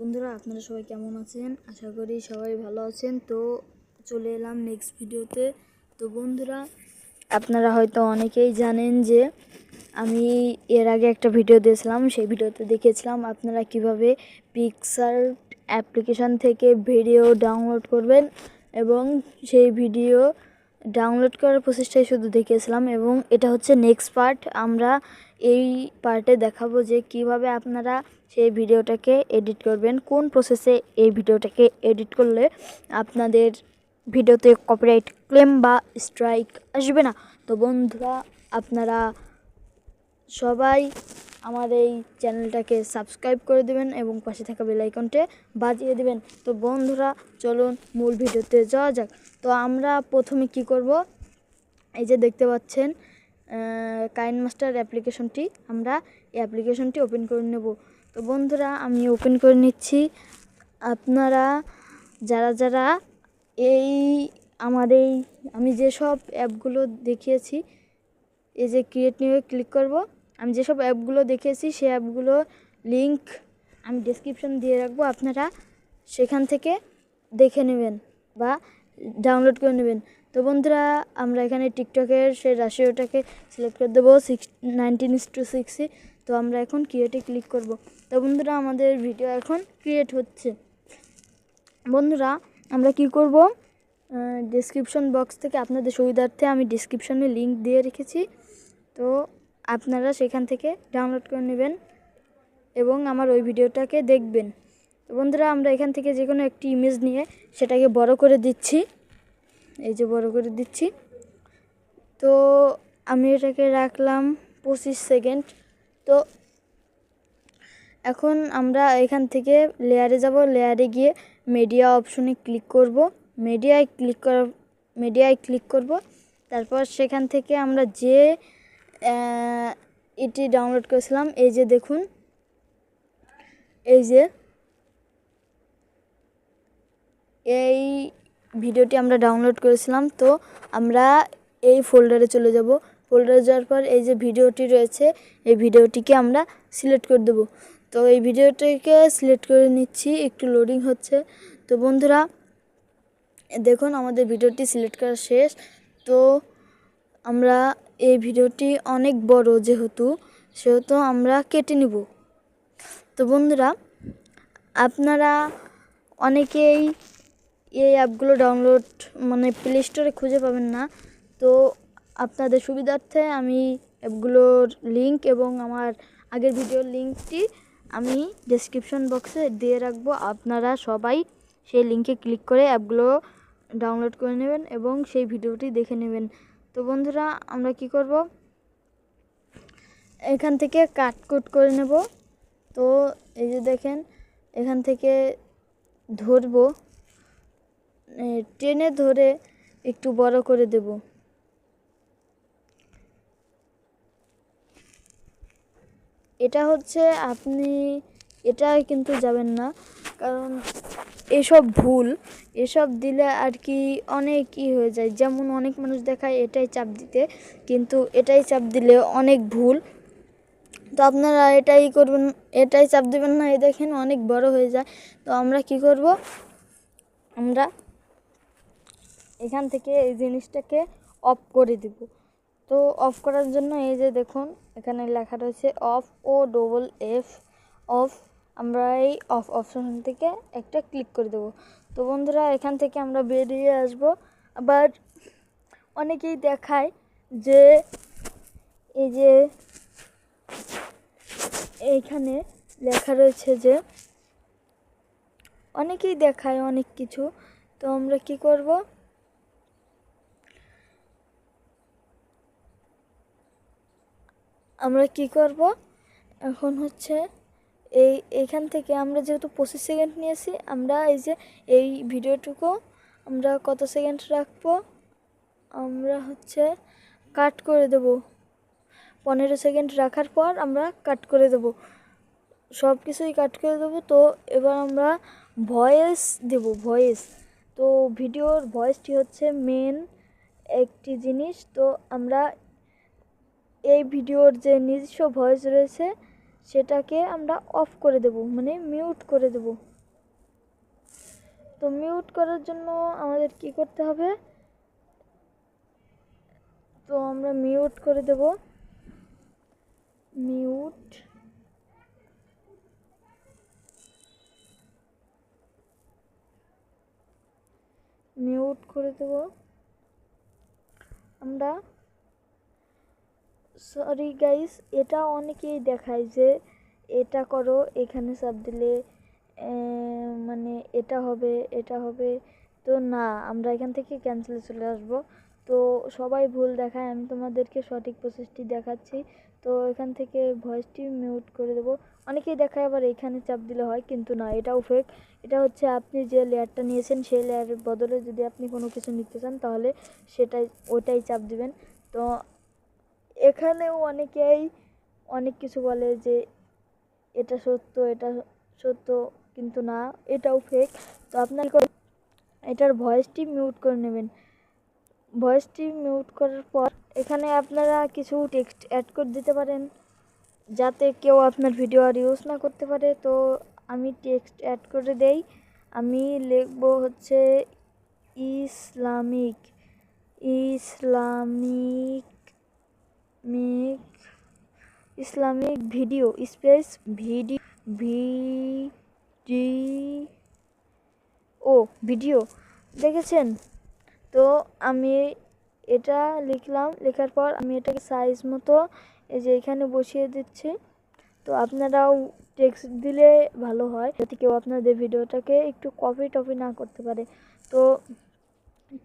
বন্ধুরা, আপনারা সবাই কেমন আছেন? আশা করি সবাই ভালো আছেন। তো চলে এলাম নেক্সট ভিডিওতে। তো বন্ধুরা, আপনারা হয়তো অনেকেই জানেন যে আমি এর আগে একটা ভিডিও দিয়েছিলাম। সেই ভিডিওতে দেখেছিলাম আপনারা কীভাবে পিকসার অ্যাপ্লিকেশন থেকে ভিডিও ডাউনলোড করবেন এবং সেই ভিডিও ডাউনলোড করার প্রসেসটাই শুধু দেখিয়েছিলাম এবং এটা হচ্ছে নেক্সট পার্ট আমরা এই পার্টে দেখাবো যে কীভাবে আপনারা সেই ভিডিওটাকে এডিট করবেন, কোন প্রসেসে এই ভিডিওটাকে এডিট করলে আপনাদের ভিডিওতে কপিরাইট ক্লেম বা স্ট্রাইক আসবে না। তো বন্ধুরা, আপনারা সবাই আমার এই চ্যানেলটাকে সাবস্ক্রাইব করে দেবেন এবং পাশে থাকা বেল আইকনটে বাজিয়ে দেবেন। তো বন্ধুরা, চলুন মূল ভিডিওতে যাওয়া যাক। তো আমরা প্রথমে কি করব? এই যে দেখতে পাচ্ছেন কাইন মাস্টার অ্যাপ্লিকেশনটি, আমরা এই অ্যাপ্লিকেশনটি ওপেন করে নেব। তো বন্ধুরা, আমি ওপেন করে নিচ্ছি। আপনারা, যারা যারা এই আমার এই, আমি যেসব অ্যাপগুলো দেখিয়েছি, এই যে ক্রিয়েট নিয়ে ক্লিক করব, আমি যেসব অ্যাপগুলো দেখিয়েছি, সেই অ্যাপগুলো লিংক আমি ডেসক্রিপশন দিয়ে রাখব। আপনারা সেখান থেকে দেখে নেবেন বা ডাউনলোড করে নেবেন। তো বন্ধুরা, আমরা এখানে টিকটকের সেই রাশিওটাকে সিলেক্ট করে দেবো সিক্স নাইনটিন টু সিক্সটি তো আমরা এখন ক্রিয়েটে ক্লিক করব। তো বন্ধুরা, আমাদের ভিডিও এখন ক্রিয়েট হচ্ছে। বন্ধুরা, আমরা কি করব? ডিসক্রিপশন বক্স থেকে আপনাদের সুবিধার্থে আমি ডিসক্রিপশনে লিংক দিয়ে রেখেছি। তো আপনারা সেখান থেকে ডাউনলোড করে নেবেন এবং আমার ওই ভিডিওটাকে দেখবেন। তো বন্ধুরা, আমরা এখান থেকে যে কোনো একটি ইমেজ নিয়ে সেটাকে বড় করে দিচ্ছি। এই যে বড় করে দিচ্ছি। তো আমি এটাকে রাখলাম পঁচিশ সেকেন্ড। তো এখন আমরা এখান থেকে লেয়ারে যাব। লেয়ারে গিয়ে মিডিয়া অপশনে ক্লিক করব। মিডিয়ায় ক্লিক কর মিডিয়ায় ক্লিক করব। তারপর সেখান থেকে আমরা যে এটি ডাউনলোড করেছিলাম, এই যে দেখুন, এই যে, এই ভিডিওটি আমরা ডাউনলোড করেছিলাম, তো আমরা এই ফোল্ডারে চলে যাব। ফোল্ডারে যাওয়ার পর এই যে ভিডিওটি রয়েছে, এই ভিডিওটিকে আমরা সিলেক্ট করে দেবো। তো এই ভিডিওটিকে সিলেক্ট করে নিচ্ছি, একটু লোডিং হচ্ছে। তো বন্ধুরা, দেখুন আমাদের ভিডিওটি সিলেক্ট করা শেষ। তো আমরা এই ভিডিওটি অনেক বড় যেহেতু, সেহেতু আমরা কেটে নিব। তো বন্ধুরা, আপনারা অনেকেই এই অ্যাপগুলো ডাউনলোড মানে প্লে স্টোরে খুঁজে পাবেন না। তো আপনাদের সুবিধার্থে আমি অ্যাপগুলোর লিংক এবং আমার আগের ভিডিওর লিঙ্কটি আমি ডেসক্রিপশন বক্সে দিয়ে রাখব। আপনারা সবাই সেই লিঙ্কে ক্লিক করে অ্যাপগুলো ডাউনলোড করে নেবেন এবং সেই ভিডিওটি দেখে নেবেন। তো বন্ধুরা, আমরা কি করব? এখান থেকে কাটকুট করে নেব। তো এই যে দেখেন, এখান থেকে ধরবো। টেনে ধরে একটু বড় করে দেব। এটা হচ্ছে আপনি, এটা কিন্তু যাবেন না, কারণ এসব ভুল, এসব দিলে আর কি অনেক ই হয়ে যায়। যেমন অনেক মানুষ দেখায় এটাই চাপ দিতে, কিন্তু এটাই চাপ দিলে অনেক ভুল। তো আপনারা এটাই করবেন, এটাই চাপ দেবেন না, এই দেখেন অনেক বড় হয়ে যায়। তো আমরা কি করব? আমরা এখান থেকে এই জিনিসটাকে অফ করে দিব। তো অফ করার জন্য এই যে দেখুন, এখানে লেখা রয়েছে off O double F off আমরা এই অফ অপশন থেকে একটা ক্লিক করে দেবো। তো বন্ধুরা, এখান থেকে আমরা বেরিয়ে আসব। আবার অনেকেই দেখায় যে এই যে এইখানে লেখা রয়েছে যে অনেকেই দেখায় অনেক কিছু। তো আমরা কি করব? আমরা কি করব? এখন হচ্ছে এই এইখান থেকে আমরা যেহেতু পঁচিশ সেকেন্ড নিয়েছি, আমরা এই যে এই ভিডিওটুকু আমরা কত সেকেন্ড রাখব? আমরা হচ্ছে কাট করে দেব। পনেরো সেকেন্ড রাখার পর আমরা কাট করে দেব। সব কিছুই কাট করে দেবো। তো এবার আমরা ভয়েস দেব, ভয়েস। তো ভিডিওর ভয়েসটি হচ্ছে মেন একটি জিনিস। তো আমরা এই ভিডিওর যে নিজস্ব ভয়েস রয়েছে, সেটাকে আমরা অফ করে দেব মানে মিউট করে দেব। তো মিউট করার জন্য আমাদের কি করতে হবে? তো আমরা মিউট করে দেব। মিউট মিউট করে দেব। আমরা সরি গাইস এটা অনেকেই দেখায় যে এটা করো, এখানে চাপ দিলে মানে এটা হবে এটা হবে। তো না, আমরা এখান থেকে ক্যান্সেলে চলে আসব। তো সবাই ভুল দেখায়, আমি তোমাদেরকে সঠিক প্রসেসটি দেখাচ্ছি। তো এখান থেকে ভয়েসটি মিউট করে দেবো। অনেকেই দেখায় আবার এখানে চাপ দিলে হয়, কিন্তু না, এটাও ফেক এটা হচ্ছে আপনি যে লেয়ারটা নিয়েছেন, সেই লেয়ারের বদলে যদি আপনি কোনো কিছু নিতে চান, তাহলে সেটাই ওটাই চাপ দিবেন। তো এখানেও অনেকেই অনেক কিছু বলে যে এটা সত্য এটা সত্য কিন্তু না, এটাও ফেক তো আপনার এটার ভয়েসটি মিউট করে নেবেন। ভয়েসটি মিউট করার পর এখানে আপনারা কিছু টেক্সট অ্যাড করে দিতে পারেন, যাতে কেউ আপনার ভিডিও আর ইউজ না করতে পারে। তো আমি টেক্সট অ্যাড করে দেই। আমি লিখব হচ্ছে Islamic Islamic mic Islamic video, space ভিডি ভিডি ও ভিডিও, দেখেছেন? তো আমি এটা লিখলাম, লেখার পর আমি এটাকে সাইজ মতো এই যে এখানে বসিয়ে দিচ্ছি। তো আপনারাও টেক্সট দিলে ভালো হয়, যাতে কেউ আপনাদের ভিডিওটাকে একটু কপি টপি না করতে পারে। তো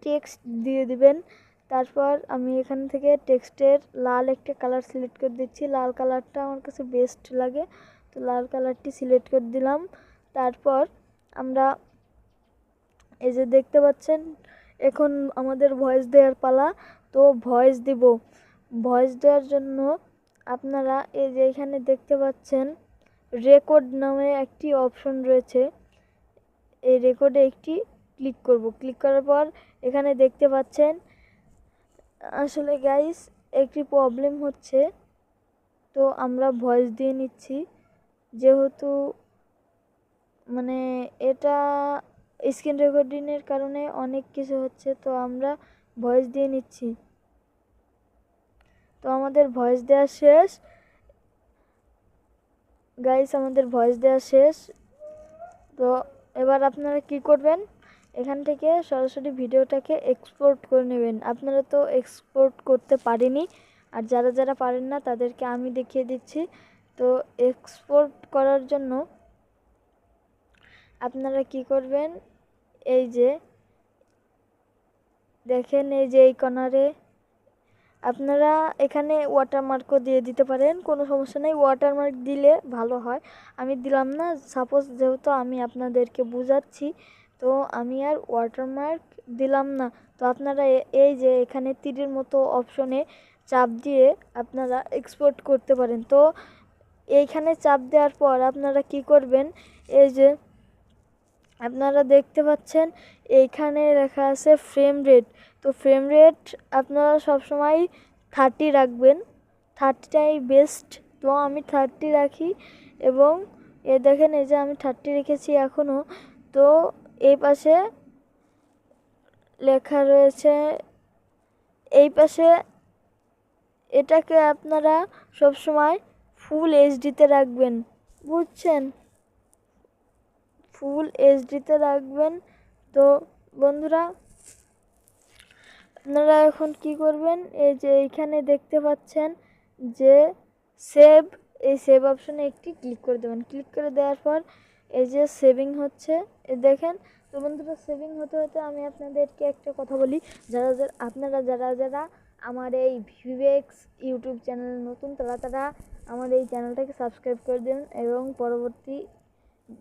টেক্সট দিয়ে দিবেন তারপর আমি এখান থেকে টেক্সটের লাল একটা কালার সিলেক্ট করে দিচ্ছি। লাল কালারটা আমার কাছে বেস্ট লাগে। তো লাল কালারটি সিলেক্ট করে দিলাম। তারপর আমরা এই যে দেখতে পাচ্ছেন, এখন আমাদের ভয়েস দেওয়ার পালা। তো ভয়েস দিব। ভয়েস দেওয়ার জন্য আপনারা এই যে এখানে দেখতে পাচ্ছেন, রেকর্ড নামে একটি অপশন রয়েছে। এই রেকর্ডে একটি ক্লিক করব। ক্লিক করার পর এখানে দেখতে পাচ্ছেন আসলে গাইস একটি প্রবলেম হচ্ছে। তো আমরা ভয়েস দিয়ে নিচ্ছি। যেহেতু মানে এটা স্ক্রিন রেকর্ডিংয়ের কারণে অনেক কিছু হচ্ছে, তো আমরা ভয়েস দিয়ে নিচ্ছি। তো আমাদের ভয়েস দেওয়া শেষ। গাইস আমাদের ভয়েস দেওয়া শেষ। তো এবার আপনারা কি করবেন? এখান থেকে সরাসরি ভিডিওটাকে এক্সপোর্ট করে নেবেন। আপনারা তো এক্সপোর্ট করতে পারেনি, আর যারা যারা পারেন না, তাদেরকে আমি দেখিয়ে দিচ্ছি। তো এক্সপোর্ট করার জন্য আপনারা কি করবেন, এই যে দেখেন এই যে এই কর্নারে আপনারা এখানে ওয়াটারমার্কও দিয়ে দিতে পারেন, কোনো সমস্যা নেই। ওয়াটারমার্ক দিলে ভালো হয়। আমি দিলাম না সাপোজ যেহেতু আমি আপনাদেরকে বুঝাচ্ছি তো আমি আর ওয়াটারমার্ক দিলাম না। তো আপনারা এই যে এখানে তীরের মতো অপশনে চাপ দিয়ে আপনারা এক্সপোর্ট করতে পারেন। তো এইখানে চাপ দেওয়ার পর আপনারা কি করবেন? এই যে আপনারা দেখতে পাচ্ছেন, এইখানে লেখা আছে ফ্রেম রেট তো ফ্রেম রেট আপনারা সবসময় থার্টি রাখবেন। থার্টিটাই বেস্ট তো আমি থার্টি রাখি এবং এ দেখেন, এই যে আমি থার্টি রেখেছি এখনও তো এই পাশে লেখা রয়েছে, এই পাশে এটাকে আপনারা সবসময় ফুল এইচডিতে রাখবেন। বুঝছেন? ফুল এইচডিতে রাখবেন। তো বন্ধুরা, আপনারা এখন কি করবেন? এই যে এইখানে দেখতে পাচ্ছেন যে সেভ এই সেভ অপশনে একটি ক্লিক করে দেবেন। ক্লিক করে দেওয়ার পর এই যে সেভিং হচ্ছে দেখেন, তো বন্ধুরা সেভিং হতে হতে আমি আপনাদেরকে একটা কথা বলি। যারা যারা, আপনারা যারা যারা আমার এই ভিভেক্স ইউটিউব চ্যানেল নতুন, তারা তারা আমার এই চ্যানেলটাকে সাবস্ক্রাইব করে দিন এবং পরবর্তী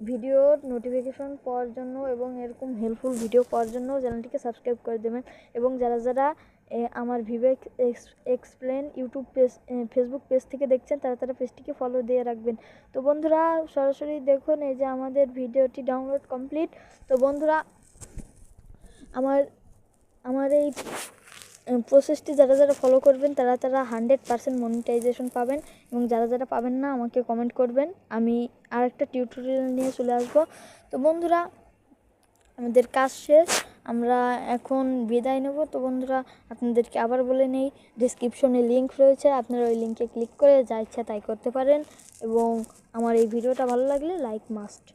ভিডিওর নোটিফিকেশন পাওয়ার জন্য এবং এরকম হেল্পফুল ভিডিও পাওয়ার জন্য চ্যানেলটিকে সাবস্ক্রাইব করে দেবেন। এবং যারা যারা আমার Vivek explain YouTube page Facebook page থেকে দেখছেন, তারা তারা পেজটিকে ফলো দিয়ে রাখবেন। তো বন্ধুরা, সরাসরি দেখুন, এই যে আমাদের ভিডিওটি ডাউনলোড কমপ্লিট তো বন্ধুরা, আমার আমার এই প্রসেসটি যারা যারা ফলো করবেন, তারা তারা হান্ড্রেড পারসেন্ট মনিটাইজেশন পাবেন এবং যারা যারা পাবেন না, আমাকে কমেন্ট করবেন। আমি আর একটা টিউটোরিয়াল নিয়ে চলে আসব। তো বন্ধুরা, আমাদের কাজ শেষ। আমরা এখন বিদায় নেব। তো বন্ধুরা, আপনাদেরকে আবার বলে নেই ডিসক্রিপশনে লিঙ্ক রয়েছে, আপনারা ওই লিঙ্কে ক্লিক করে যা ইচ্ছা তাই করতে পারেন এবং আমার এই ভিডিওটা ভালো লাগলে লাইক মাস্ট